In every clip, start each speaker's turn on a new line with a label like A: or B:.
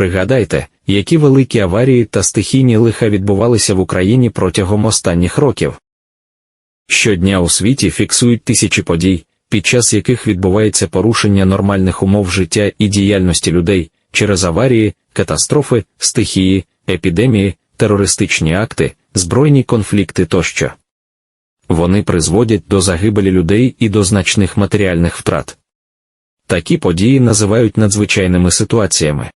A: Пригадайте, які великі аварії та стихійні лиха відбувалися в Україні протягом останніх років. Щодня у світі фіксують тисячі подій, під час яких відбувається порушення нормальних умов життя і діяльності людей через аварії, катастрофи, стихії, епідемії, терористичні акти, збройні конфлікти тощо. Вони призводять до загибелі людей і до значних матеріальних втрат. Такі події називають надзвичайними ситуаціями.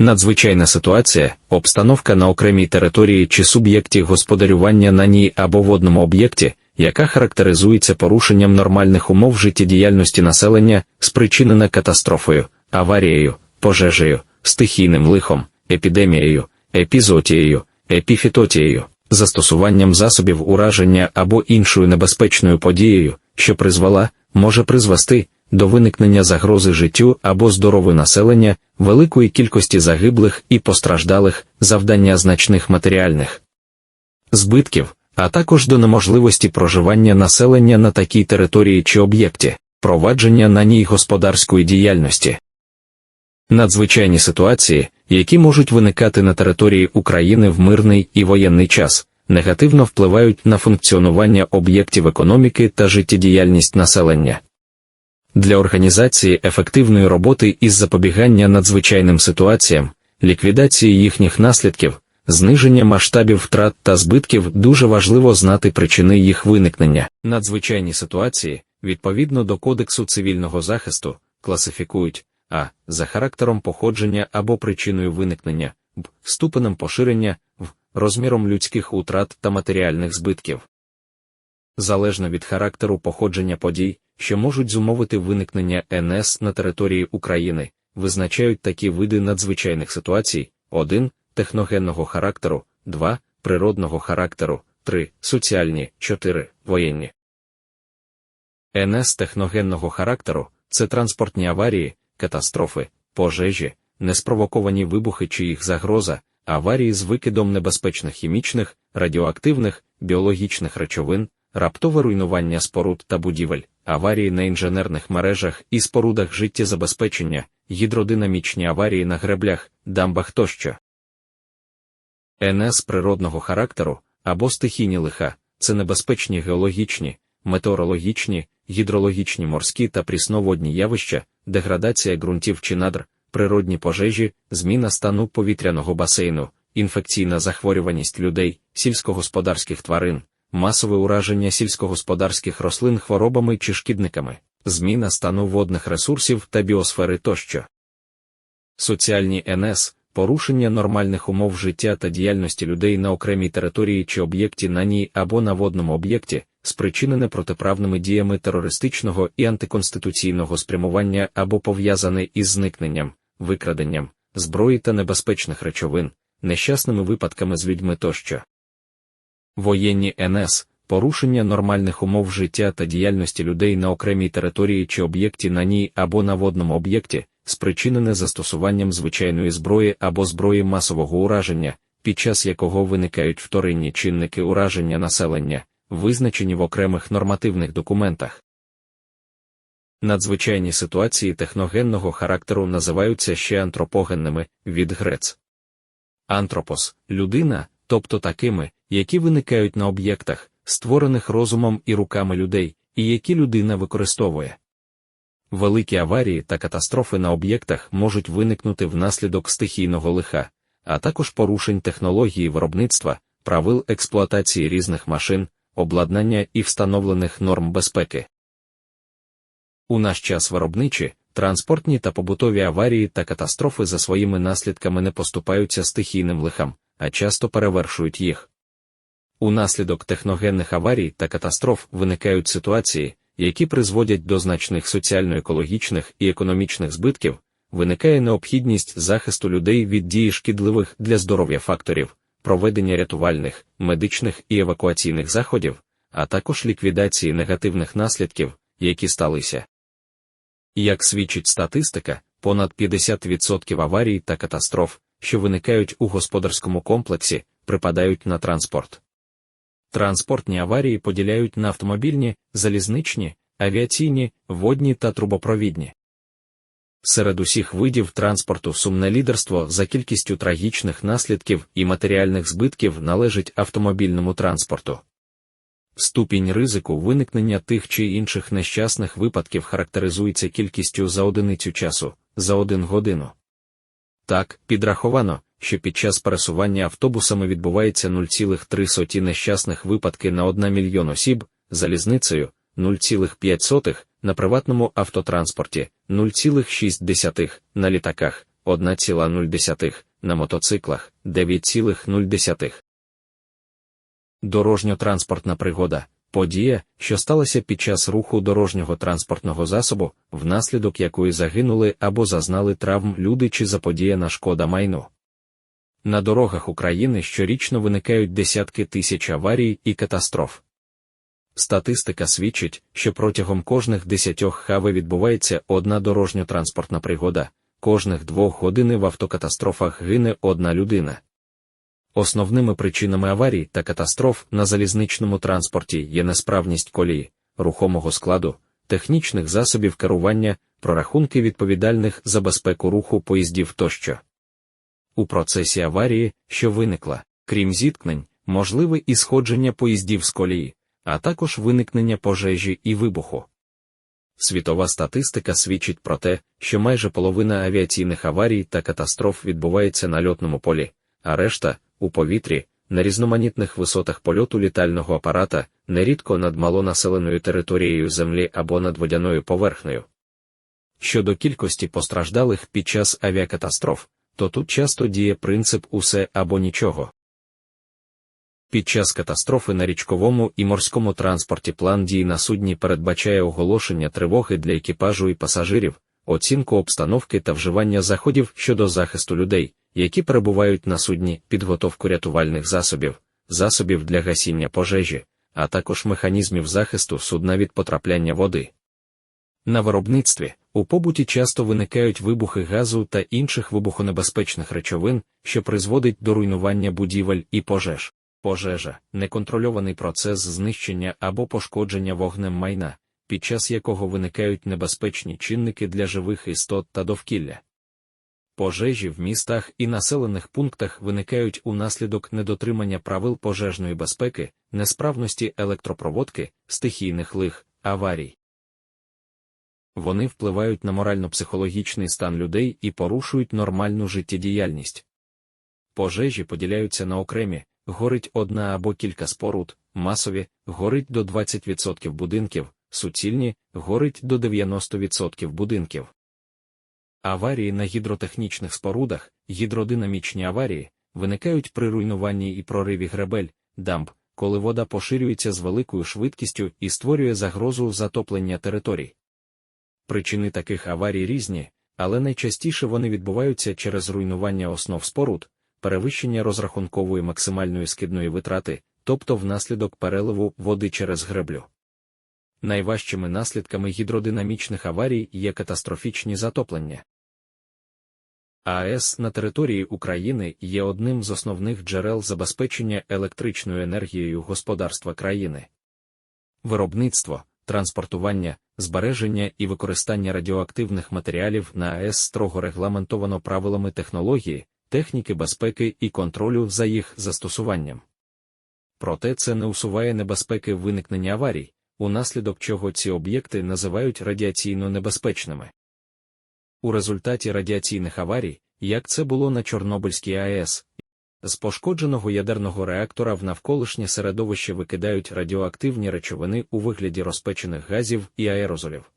A: Надзвичайна ситуація обстановка на окремій території чи суб'єкті господарювання на ній або водному об'єкті, яка характеризується порушенням нормальних умов життєдіяльності населення, спричинена катастрофою, аварією, пожежею, стихійним лихом, епідемією, епізотією, епіфітотією, застосуванням засобів ураження або іншою небезпечною подією, що призвела, може призвести до виникнення загрози життю або здоров'ю населення, великої кількості загиблих і постраждалих, завдання значних матеріальних збитків, а також до неможливості проживання населення на такій території чи об'єкті, провадження на ній господарської діяльності. Надзвичайні ситуації, які можуть виникати на території України в мирний і воєнний час, негативно впливають на функціонування об'єктів економіки та життєдіяльність населення. Для організації ефективної роботи із запобігання надзвичайним ситуаціям, ліквідації їхніх наслідків, зниження масштабів втрат та збитків дуже важливо знати причини їх виникнення. Надзвичайні ситуації, відповідно до Кодексу цивільного захисту, класифікують а. За характером походження або причиною виникнення, б. Ступенем поширення, в. Розміром людських утрат та матеріальних збитків. Залежно від характеру походження подій, що можуть зумовити виникнення НС на території України, визначають такі види надзвичайних ситуацій: 1. техногенного характеру, 2. природного характеру, 3. соціальні, 4. воєнні. НС техногенного характеру це транспортні аварії, катастрофи, пожежі, неспровоковані вибухи чи їх загроза, аварії з викидом небезпечних хімічних, радіоактивних, біологічних речовин, раптове руйнування споруд та будівель, аварії на інженерних мережах і спорудах життєзабезпечення, гідродинамічні аварії на греблях, дамбах тощо. НС природного характеру або стихійні лиха це небезпечні геологічні, метеорологічні, гідрологічні морські та прісноводні явища, деградація ґрунтів чи надр, природні пожежі, зміна стану повітряного басейну, інфекційна захворюваність людей, сільськогосподарських тварин, масове ураження сільськогосподарських рослин хворобами чи шкідниками, зміна стану водних ресурсів та біосфери тощо. Соціальні НС порушення нормальних умов життя та діяльності людей на окремій території чи об'єкті на ній або на водному об'єкті, спричинене протиправними діями терористичного і антиконституційного спрямування або пов'язане із зникненням, викраденням, зброї та небезпечних речовин, нещасними випадками з людьми тощо. Воєнні НС порушення нормальних умов життя та діяльності людей на окремій території чи об'єкті на ній або на водному об'єкті, спричинене застосуванням звичайної зброї або зброї масового ураження, під час якого виникають вторинні чинники ураження населення, визначені в окремих нормативних документах. Надзвичайні ситуації техногенного характеру називаються ще антропогенними від грец. Антропос людина, тобто такими, які виникають на об'єктах, створених розумом і руками людей, і які людина використовує. Великі аварії та катастрофи на об'єктах можуть виникнути внаслідок стихійного лиха, а також порушень технології виробництва, правил експлуатації різних машин, обладнання і встановлених норм безпеки. У наш час виробничі, транспортні та побутові аварії та катастрофи за своїми наслідками не поступаються стихійним лихам, а часто перевершують їх. Унаслідок техногенних аварій та катастроф виникають ситуації, які призводять до значних соціально-екологічних і економічних збитків, виникає необхідність захисту людей від дії шкідливих для здоров'я факторів, проведення рятувальних, медичних і евакуаційних заходів, а також ліквідації негативних наслідків, які сталися. Як свідчить статистика, понад 50% аварій та катастроф, що виникають у господарському комплексі, припадають на транспорт. Транспортні аварії поділяють на автомобільні, залізничні, авіаційні, водні та трубопровідні. Серед усіх видів транспорту сумне лідерство за кількістю трагічних наслідків і матеріальних збитків належить автомобільному транспорту. Ступінь ризику виникнення тих чи інших нещасних випадків характеризується кількістю за одиницю часу за один годину. Так, підраховано, що під час пересування автобусами відбувається 0,3 нещасних випадки на 1 мільйон осіб, залізницею 0,5 на приватному автотранспорті, 0,6 на літаках, 1,0 на мотоциклах, 9,0. Дорожньо-транспортна пригода подія, що сталася під час руху дорожнього транспортного засобу, внаслідок якої загинули або зазнали травм люди чи заподіяна шкода майну. На дорогах України щорічно виникають десятки тисяч аварій і катастроф. Статистика свідчить, що протягом кожних десятьох хави відбувається одна дорожньо-транспортна пригода, кожних двох години в автокатастрофах гине одна людина. Основними причинами аварій та катастроф на залізничному транспорті є несправність колії, рухомого складу, технічних засобів керування, прорахунки відповідальних за безпеку руху поїздів тощо. У процесі аварії, що виникла, крім зіткнень, можливе і сходження поїздів з колії, а також виникнення пожежі і вибуху. Світова статистика свідчить про те, що майже половина авіаційних аварій та катастроф відбувається на льотному полі, а решта у повітрі, на різноманітних висотах польоту літального апарата, нерідко над малонаселеною територією Землі або над водяною поверхнею. Щодо кількості постраждалих під час авіакатастроф, то тут часто діє принцип усе або нічого. Під час катастрофи на річковому і морському транспорті план дій на судні передбачає оголошення тривоги для екіпажу і пасажирів, оцінку обстановки та вживання заходів щодо захисту людей, які перебувають на судні, підготовку рятувальних засобів, засобів для гасіння пожежі, а також механізмів захисту судна від потрапляння води. На виробництві у побуті часто виникають вибухи газу та інших вибухонебезпечних речовин, що призводить до руйнування будівель і пожеж. Пожежа неконтрольований процес знищення або пошкодження вогнем майна, під час якого виникають небезпечні чинники для живих істот та довкілля. Пожежі в містах і населених пунктах виникають унаслідок недотримання правил пожежної безпеки, несправності електропроводки, стихійних лих, аварій. Вони впливають на морально-психологічний стан людей і порушують нормальну життєдіяльність. Пожежі поділяються на окремі, горить одна або кілька споруд, масові, горить до 20% будинків, суцільні, горить до 90% будинків. Аварії на гідротехнічних спорудах, гідродинамічні аварії, виникають при руйнуванні і прориві гребель, дамб, коли вода поширюється з великою швидкістю і створює загрозу затоплення територій. Причини таких аварій різні, але найчастіше вони відбуваються через руйнування основ споруд, перевищення розрахункової максимальної скидної витрати, тобто внаслідок переливу води через греблю. Найважчими наслідками гідродинамічних аварій є катастрофічні затоплення. АЕС на території України є одним з основних джерел забезпечення електричною енергією господарства країни. Виробництво, транспортування, збереження і використання радіоактивних матеріалів на АЕС строго регламентовано правилами технології, техніки безпеки і контролю за їх застосуванням. Проте це не усуває небезпеки виникнення аварій, унаслідок чого ці об'єкти називають радіаційно небезпечними. У результаті радіаційних аварій, як це було на Чорнобильській АЕС, з пошкодженого ядерного реактора в навколишнє середовище викидають радіоактивні речовини у вигляді розпечених газів і аерозолів.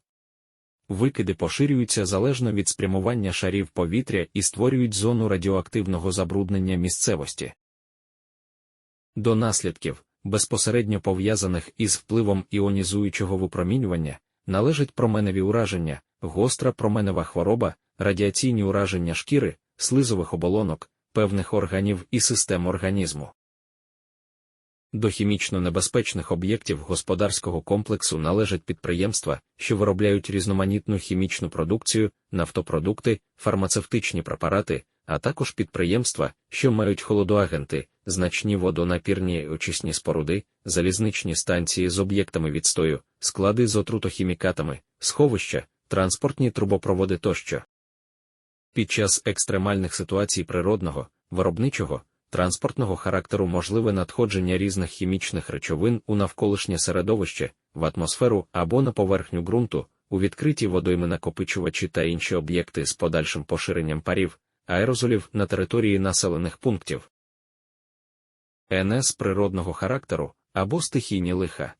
A: Викиди поширюються залежно від спрямування шарів повітря і створюють зону радіоактивного забруднення місцевості. До наслідків, безпосередньо пов'язаних із впливом іонізуючого випромінювання, належать променеві ураження, гостра променева хвороба, радіаційні ураження шкіри, слизових оболонок, певних органів і систем організму. До хімічно небезпечних об'єктів господарського комплексу належать підприємства, що виробляють різноманітну хімічну продукцію, нафтопродукти, фармацевтичні препарати, а також підприємства, що мають холодоагенти, значні водонапірні очисні споруди, залізничні станції з об'єктами відстою, склади з отрутохімікатами, сховища, транспортні трубопроводи тощо. Під час екстремальних ситуацій природного, виробничого, транспортного характеру можливе надходження різних хімічних речовин у навколишнє середовище, в атмосферу або на поверхню ґрунту, у відкриті водойми накопичувачі та інші об'єкти з подальшим поширенням парів, аерозолів на території населених пунктів. НС природного характеру або стихійні лиха.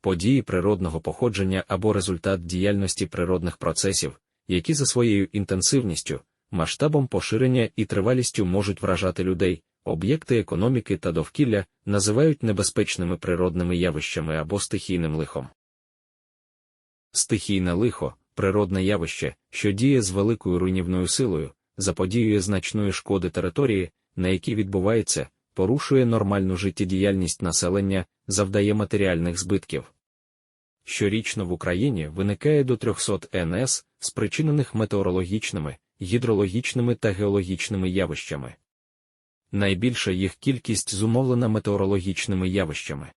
A: Події природного походження або результат діяльності природних процесів, які за своєю інтенсивністю, масштабом поширення і тривалістю можуть вражати людей, об'єкти економіки та довкілля називають небезпечними природними явищами або стихійним лихом. Стихійне лихо природне явище, що діє з великою руйнівною силою, заподіює значної шкоди території, на якій відбувається, порушує нормальну життєдіяльність населення, завдає матеріальних збитків. Щорічно в Україні виникає до 300 НС, спричинених метеорологічними, гідрологічними та геологічними явищами. Найбільша їх кількість зумовлена метеорологічними явищами.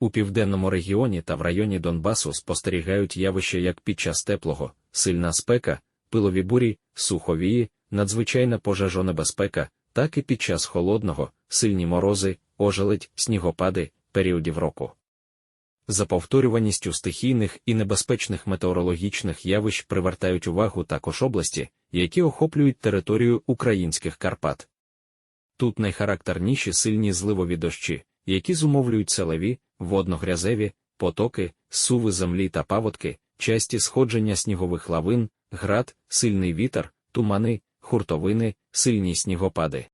A: У південному регіоні та в районі Донбасу спостерігають явища як під час теплого, сильна спека, пилові бурі, суховії, надзвичайна пожежонебезпека, так і під час холодного, сильні морози, ожеледь, снігопади, періодів року. За повторюваністю стихійних і небезпечних метеорологічних явищ привертають увагу також області, які охоплюють територію українських Карпат. Тут найхарактерніші сильні зливові дощі, які зумовлюють селеві, водно-грязеві, потоки, суви землі та паводки, часті сходження снігових лавин, град, сильний вітер, тумани, хуртовини, сильні снігопади.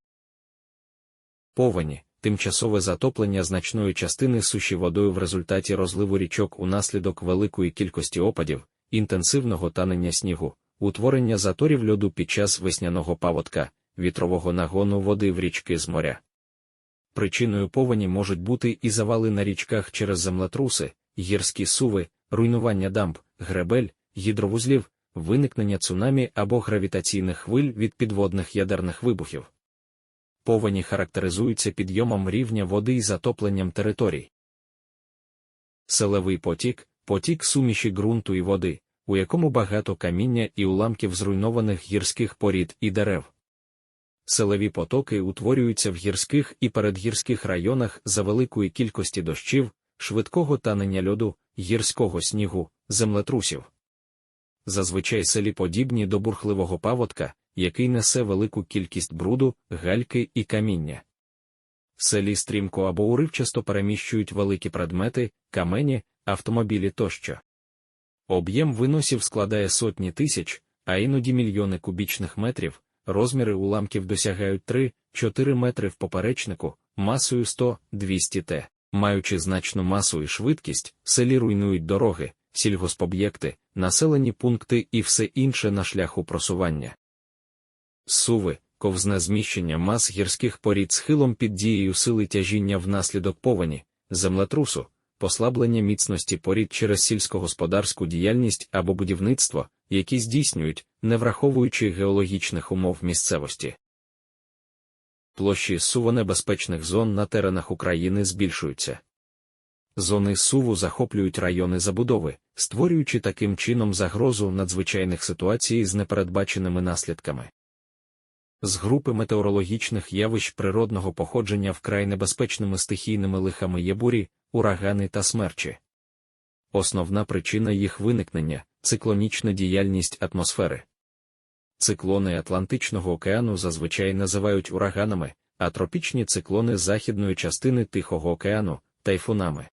A: Повені тимчасове затоплення значної частини суші водою в результаті розливу річок унаслідок великої кількості опадів, інтенсивного танення снігу, утворення заторів льоду під час весняного паводка, вітрового нагону води в річки з моря. Причиною повені можуть бути і завали на річках через землетруси, гірські суви, руйнування дамб, гребель, гідровузлів, виникнення цунамі або гравітаційних хвиль від підводних ядерних вибухів. Повені характеризуються підйомом рівня води і затопленням територій. Селевий потік потік суміші ґрунту і води, у якому багато каміння і уламків зруйнованих гірських порід і дерев. Селеві потоки утворюються в гірських і передгірських районах за великої кількості дощів, швидкого танення льоду, гірського снігу, землетрусів. Зазвичай селі подібні до бурхливого паводка, який несе велику кількість бруду, гальки і каміння. Селі стрімко або уривчасто переміщують великі предмети, камені, автомобілі тощо. Об'єм виносів складає сотні тисяч, а іноді мільйони кубічних метрів, розміри уламків досягають 3-4 метри в поперечнику, масою 100-200 т. Маючи значну масу і швидкість, селі руйнують дороги, сільгоспоб'єкти, населені пункти і все інше на шляху просування. Суви, ковзне зміщення мас гірських порід схилом під дією сили тяжіння внаслідок повені, землетрусу, послаблення міцності порід через сільськогосподарську діяльність або будівництво, які здійснюють, не враховуючи геологічних умов місцевості. Площі сувонебезпечних зон на теренах України збільшуються. Зони суву захоплюють райони забудови, створюючи таким чином загрозу надзвичайних ситуацій з непередбаченими наслідками. З групи метеорологічних явищ природного походження вкрай небезпечними стихійними лихами є бурі, урагани та смерчі. Основна причина їх виникнення циклонічна діяльність атмосфери. Циклони Атлантичного океану зазвичай називають ураганами, а тропічні циклони західної частини Тихого океану тайфунами.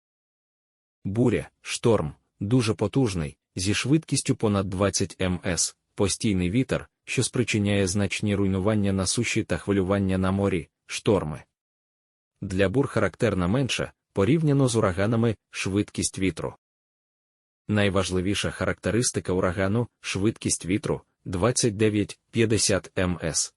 A: Буря, шторм, дуже потужний, зі швидкістю понад 20 МС, постійний вітер, що спричиняє значні руйнування на суші та хвилювання на морі, шторми. Для бур характерна менша, порівняно з ураганами, швидкість вітру. Найважливіша характеристика урагану швидкість вітру 29-50 МС.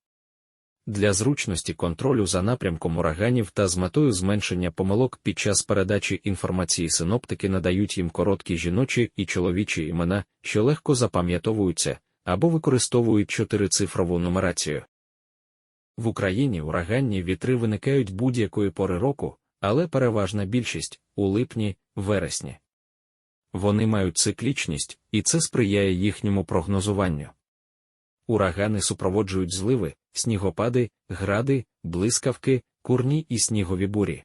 A: Для зручності контролю за напрямком ураганів та з метою зменшення помилок під час передачі інформації синоптики надають їм короткі жіночі і чоловічі імена, що легко запам'ятовуються, або використовують чотирицифрову нумерацію. В Україні ураганні вітри виникають будь-якої пори року, але переважна більшість у липні, вересні. Вони мають циклічність, і це сприяє їхньому прогнозуванню. Урагани супроводжують зливи, снігопади, гради, блискавки, курні і снігові бурі.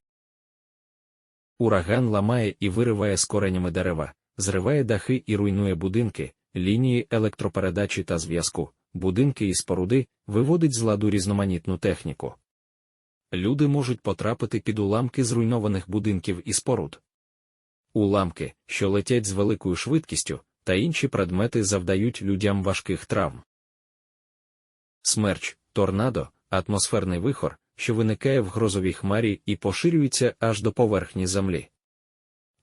A: Ураган ламає і вириває з коренями дерева, зриває дахи і руйнує будинки, лінії електропередачі та зв'язку, будинки і споруди, виводить з ладу різноманітну техніку. Люди можуть потрапити під уламки зруйнованих будинків і споруд. Уламки, що летять з великою швидкістю, та інші предмети завдають людям важких травм. Смерч, торнадо, атмосферний вихор, що виникає в грозовій хмарі і поширюється аж до поверхні землі.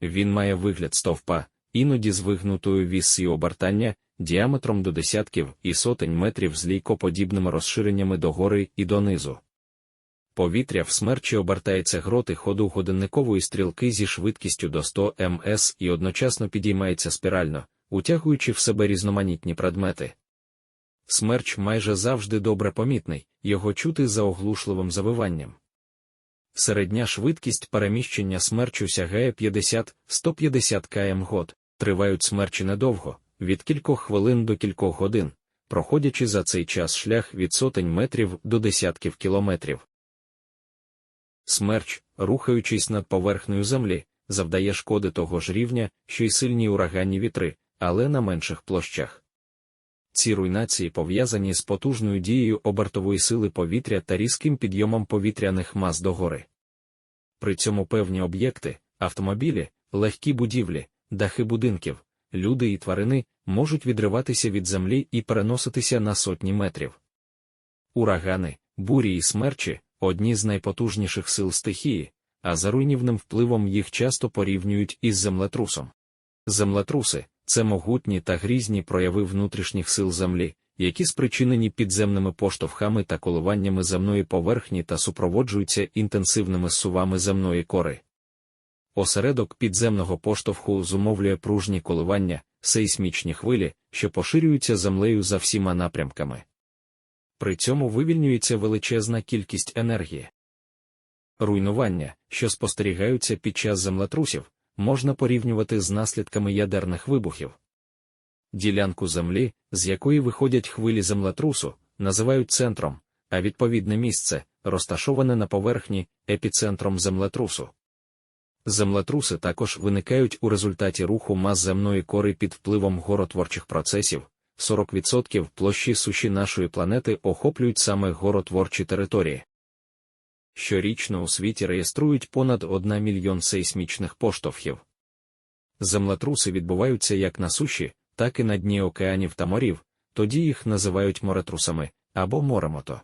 A: Він має вигляд стовпа, іноді з вигнутою віссі обертання, діаметром до десятків і сотень метрів з лійкоподібними розширеннями догори і донизу. Повітря в смерчі обертається гроти ходу годинникової стрілки зі швидкістю до 100 МС і одночасно підіймається спірально, утягуючи в себе різноманітні предмети. Смерч майже завжди добре помітний, його чути за оглушливим завиванням. Середня швидкість переміщення смерчу сягає 50-150 км год, тривають смерчі недовго, від кількох хвилин до кількох годин, проходячи за цей час шлях від сотень метрів до десятків кілометрів. Смерч, рухаючись над поверхнею землі, завдає шкоди того ж рівня, що й сильні ураганні вітри, але на менших площах. Ці руйнації пов'язані з потужною дією обертової сили повітря та різким підйомом повітряних мас догори. При цьому певні об'єкти, автомобілі, легкі будівлі, дахи будинків, люди і тварини можуть відриватися від землі і переноситися на сотні метрів. Урагани, бурі і смерчі одні з найпотужніших сил стихії, а за руйнівним впливом їх часто порівнюють із землетрусом. Землетруси це могутні та грізні прояви внутрішніх сил землі, які спричинені підземними поштовхами та коливаннями земної поверхні та супроводжуються інтенсивними сувами земної кори. Осередок підземного поштовху зумовлює пружні коливання, сейсмічні хвилі, що поширюються землею за всіма напрямками. При цьому вивільнюється величезна кількість енергії. Руйнування, що спостерігаються під час землетрусів, можна порівнювати з наслідками ядерних вибухів. Ділянку землі, з якої виходять хвилі землетрусу, називають центром, а відповідне місце, розташоване на поверхні, епіцентром землетрусу. Землетруси також виникають у результаті руху мас земної кори під впливом горотворчих процесів. 40% площі суші нашої планети охоплюють саме горотворчі території. Щорічно у світі реєструють понад 1 мільйон сейсмічних поштовхів. Землетруси відбуваються як на суші, так і на дні океанів та морів, тоді їх називають моретрусами або моремото.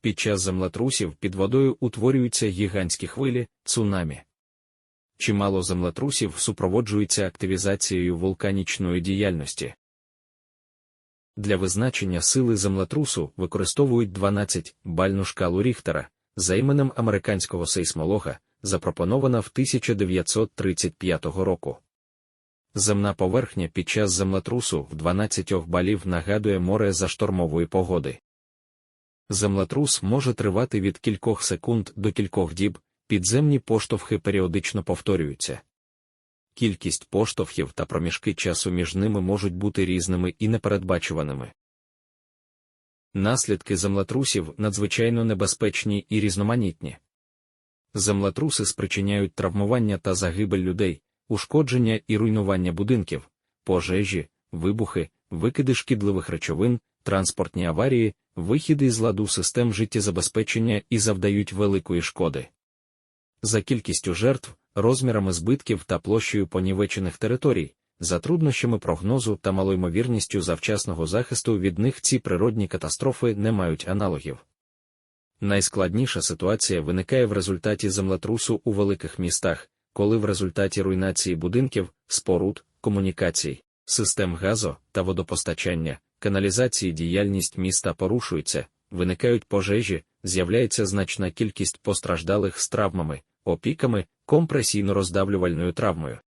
A: Під час землетрусів під водою утворюються гігантські хвилі, цунамі. Чимало землетрусів супроводжується активізацією вулканічної діяльності. Для визначення сили землетрусу використовують 12 бальну шкалу Ріхтера, за іменем американського сейсмолога, запропонована в 1935 року. Земна поверхня під час землетрусу в 12 балів нагадує море за штормової погоди. Землетрус може тривати від кількох секунд до кількох діб, підземні поштовхи періодично повторюються. Кількість поштовхів та проміжки часу між ними можуть бути різними і непередбачуваними. Наслідки землетрусів надзвичайно небезпечні і різноманітні. Землетруси спричиняють травмування та загибель людей, ушкодження і руйнування будинків, пожежі, вибухи, викиди шкідливих речовин, транспортні аварії, вихід із ладу систем життєзабезпечення і завдають великої шкоди. За кількістю жертв, розмірами збитків та площею понівечених територій, за труднощами прогнозу та малоймовірністю завчасного захисту від них ці природні катастрофи не мають аналогів. Найскладніша ситуація виникає в результаті землетрусу у великих містах, коли в результаті руйнації будинків, споруд, комунікацій, систем газу та водопостачання, каналізації діяльність міста порушується, виникають пожежі, з'являється значна кількість постраждалих з травмами, опіками, компресійно-роздавлювальною травмою.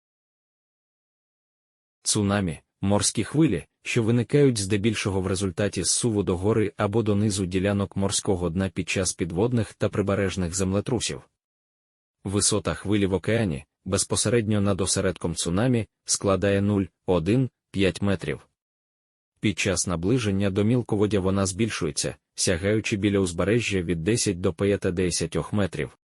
A: Цунамі морські хвилі, що виникають здебільшого в результаті зсуву до гори або донизу ділянок морського дна під час підводних та прибережних землетрусів. Висота хвилі в океані безпосередньо над осередком цунамі складає 0,1-5 метрів. Під час наближення до мілководдя вона збільшується, сягаючи біля узбережжя від 10 до 50 метрів.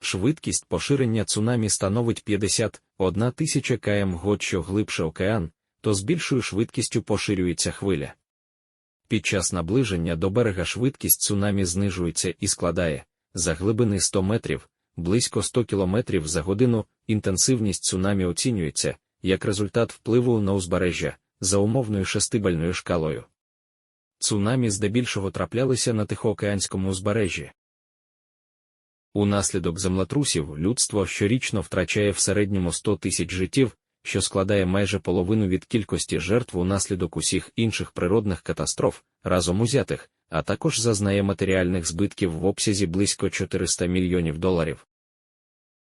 A: Швидкість поширення цунамі становить 51 тисяча км год, що глибше океан, то з більшою швидкістю поширюється хвиля. Під час наближення до берега швидкість цунамі знижується і складає за глибини 100 метрів, близько 100 км за годину. Інтенсивність цунамі оцінюється як результат впливу на узбережжя за умовною шестибальною шкалою. Цунамі здебільшого траплялися на Тихоокеанському узбережжі. Унаслідок землетрусів людство щорічно втрачає в середньому 100 тисяч життів, що складає майже половину від кількості жертв унаслідок усіх інших природних катастроф, разом узятих, а також зазнає матеріальних збитків в обсязі близько 400 мільйонів доларів.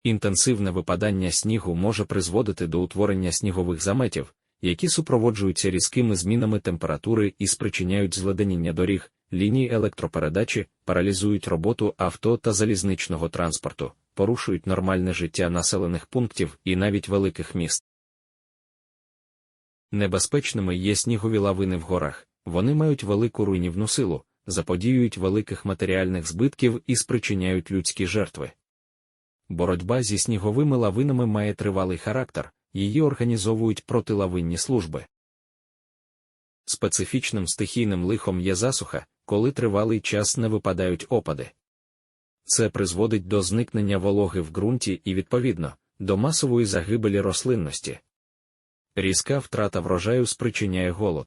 A: Інтенсивне випадання снігу може призводити до утворення снігових заметів, які супроводжуються різкими змінами температури і спричиняють зледеніння доріг, ліній електропередачі, паралізують роботу авто та залізничного транспорту, порушують нормальне життя населених пунктів і навіть великих міст. Небезпечними є снігові лавини в горах, вони мають велику руйнівну силу, заподіюють великих матеріальних збитків і спричиняють людські жертви. Боротьба зі сніговими лавинами має тривалий характер, її організовують протилавинні служби. Специфічним стихійним лихом є засуха, коли тривалий час не випадають опади. Це призводить до зникнення вологи в ґрунті і, відповідно, до масової загибелі рослинності. Різка втрата врожаю спричиняє голод.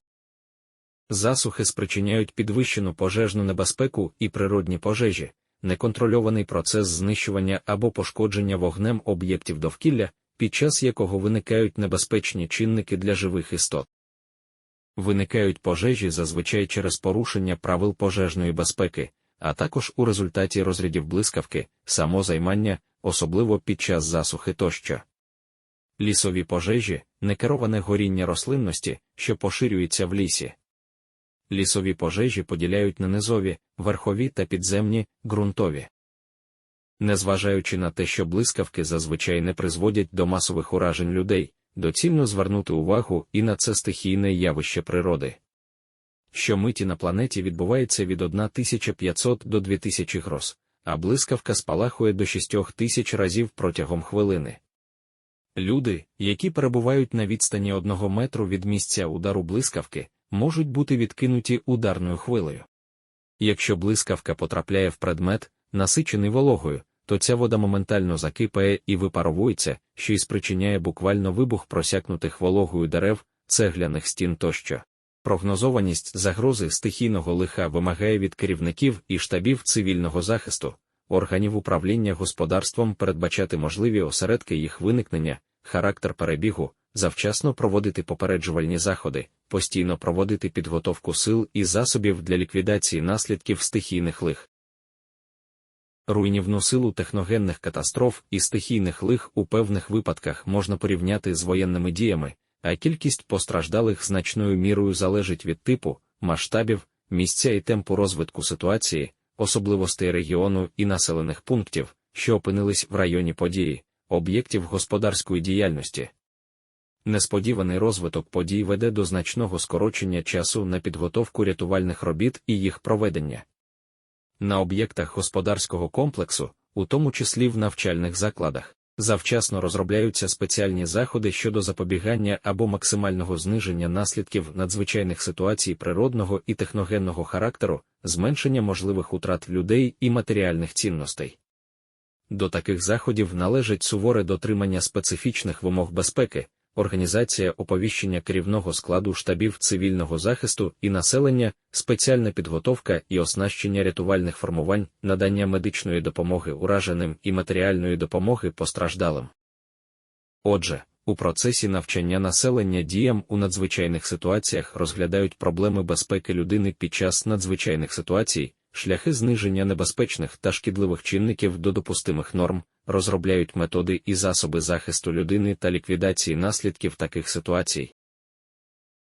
A: Засухи спричиняють підвищену пожежну небезпеку і природні пожежі, неконтрольований процес знищування або пошкодження вогнем об'єктів довкілля, під час якого виникають небезпечні чинники для живих істот. Виникають пожежі зазвичай через порушення правил пожежної безпеки, а також у результаті розрядів блискавки, самозаймання, особливо під час засухи тощо. Лісові пожежі некероване горіння рослинності, що поширюється в лісі. Лісові пожежі поділяють на низові, верхові та підземні, ґрунтові. Незважаючи на те, що блискавки зазвичай не призводять до масових уражень людей, доцільно звернути увагу і на це стихійне явище природи. Щомиті на планеті відбувається від 1500 до 2000 гроз, а блискавка спалахує до 6000 разів протягом хвилини. Люди, які перебувають на відстані одного метру від місця удару блискавки, можуть бути відкинуті ударною хвилею. Якщо блискавка потрапляє в предмет, насичений вологою, то ця вода моментально закипає і випаровується, що й спричиняє буквально вибух просякнутих вологою дерев, цегляних стін тощо. Прогнозованість загрози стихійного лиха вимагає від керівників і штабів цивільного захисту, органів управління господарством передбачати можливі осередки їх виникнення, характер перебігу, завчасно проводити попереджувальні заходи, постійно проводити підготовку сил і засобів для ліквідації наслідків стихійних лих. Руйнівну силу техногенних катастроф і стихійних лих у певних випадках можна порівняти з воєнними діями, а кількість постраждалих значною мірою залежить від типу, масштабів, місця і темпу розвитку ситуації, особливостей регіону і населених пунктів, що опинились в районі події, об'єктів господарської діяльності. Несподіваний розвиток подій веде до значного скорочення часу на підготовку рятувальних робіт і їх проведення. На об'єктах господарського комплексу, у тому числі в навчальних закладах, завчасно розробляються спеціальні заходи щодо запобігання або максимального зниження наслідків надзвичайних ситуацій природного і техногенного характеру, зменшення можливих утрат людей і матеріальних цінностей. До таких заходів належить суворе дотримання специфічних вимог безпеки, організація оповіщення керівного складу штабів цивільного захисту і населення, спеціальна підготовка і оснащення рятувальних формувань, надання медичної допомоги ураженим і матеріальної допомоги постраждалим. Отже, у процесі навчання населення діям у надзвичайних ситуаціях розглядають проблеми безпеки людини під час надзвичайних ситуацій, шляхи зниження небезпечних та шкідливих чинників до допустимих норм, розробляють методи і засоби захисту людини та ліквідації наслідків таких ситуацій,